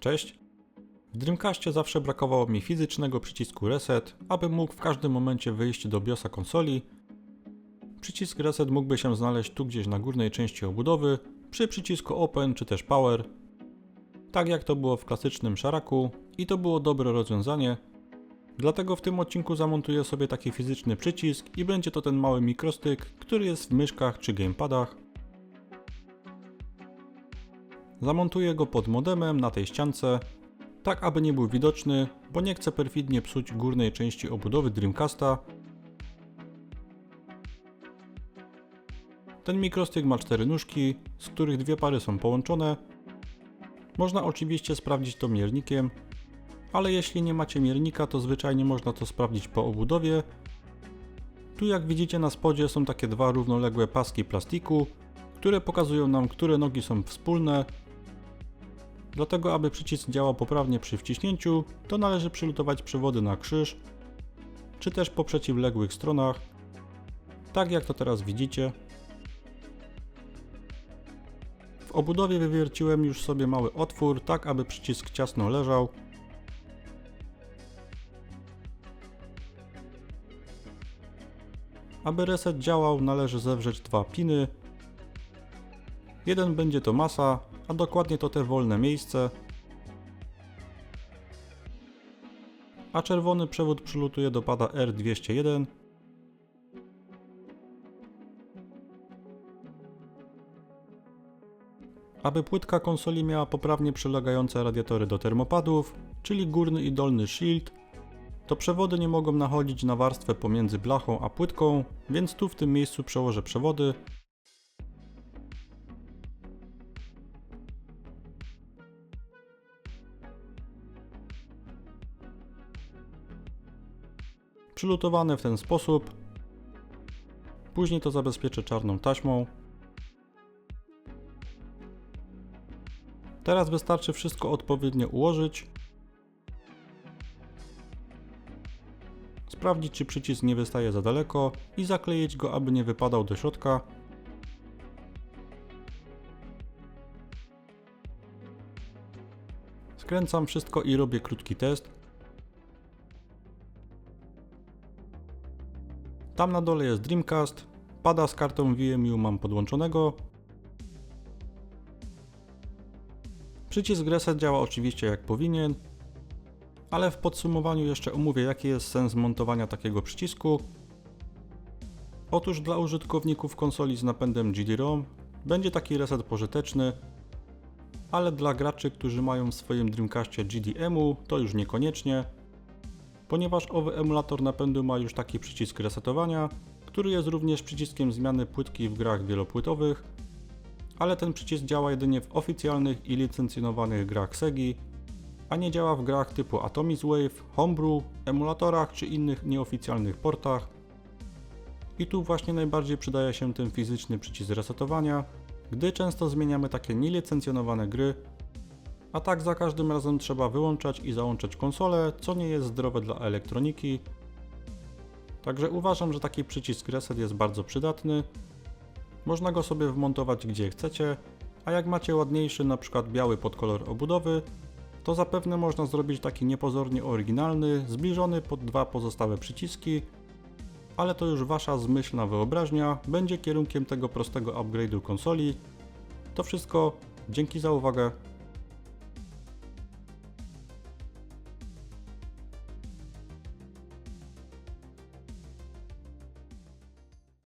Cześć. W Dreamcastie zawsze brakowało mi fizycznego przycisku reset, aby mógł w każdym momencie wyjść do BIOSa konsoli. Przycisk reset mógłby się znaleźć tu gdzieś na górnej części obudowy, przy przycisku open czy też power. Tak jak to było w klasycznym szaraku i to było dobre rozwiązanie. Dlatego w tym odcinku zamontuję sobie taki fizyczny przycisk i będzie to ten mały mikrostyk, który jest w myszkach czy gamepadach. Zamontuję go pod modemem na tej ściance, tak aby nie był widoczny, bo nie chcę perfidnie psuć górnej części obudowy Dreamcasta. Ten mikrostyk ma cztery nóżki, z których dwie pary są połączone. Można oczywiście sprawdzić to miernikiem, ale jeśli nie macie miernika, to zwyczajnie można to sprawdzić po obudowie. Tu jak widzicie na spodzie są takie dwa równoległe paski plastiku, które pokazują nam, które nogi są wspólne. Dlatego, aby przycisk działał poprawnie przy wciśnięciu, to należy przylutować przewody na krzyż, czy też po przeciwległych stronach, tak jak to teraz widzicie. W obudowie wywierciłem już sobie mały otwór, tak aby przycisk ciasno leżał. Aby reset działał, należy zewrzeć dwa piny. Jeden będzie to masa, a dokładnie to te wolne miejsce. A czerwony przewód przylutuje do pada R201. Aby płytka konsoli miała poprawnie przylegające radiatory do termopadów, czyli górny i dolny shield, to przewody nie mogą nachodzić na warstwę pomiędzy blachą a płytką, więc tu w tym miejscu przełożę przewody. Przylutowane w ten sposób. Później to zabezpieczę czarną taśmą. Teraz wystarczy wszystko odpowiednio ułożyć. Sprawdzić czy przycisk nie wystaje za daleko i zakleić go aby nie wypadał do środka. Skręcam wszystko i robię krótki test. Tam na dole jest Dreamcast, pada z kartą VMU mam podłączonego. Przycisk reset działa oczywiście jak powinien, ale w podsumowaniu jeszcze omówię jaki jest sens montowania takiego przycisku. Otóż dla użytkowników konsoli z napędem GD-ROM będzie taki reset pożyteczny, ale dla graczy, którzy mają w swoim Dreamcastie GDM-u to już niekoniecznie, ponieważ owy emulator napędu ma już taki przycisk resetowania, który jest również przyciskiem zmiany płytki w grach wielopłytowych, ale ten przycisk działa jedynie w oficjalnych i licencjonowanych grach Segi, a nie działa w grach typu Atomic Wave, Homebrew, emulatorach czy innych nieoficjalnych portach. I tu właśnie najbardziej przydaje się ten fizyczny przycisk resetowania, gdy często zmieniamy takie nielicencjonowane gry, a tak za każdym razem trzeba wyłączać i załączać konsolę, co nie jest zdrowe dla elektroniki. Także uważam, że taki przycisk reset jest bardzo przydatny. Można go sobie wmontować gdzie chcecie, a jak macie ładniejszy, na przykład biały podkolor obudowy, to zapewne można zrobić taki niepozornie oryginalny, zbliżony pod dwa pozostałe przyciski, ale to już wasza zmyślna wyobraźnia będzie kierunkiem tego prostego upgrade'u konsoli. To wszystko, dzięki za uwagę,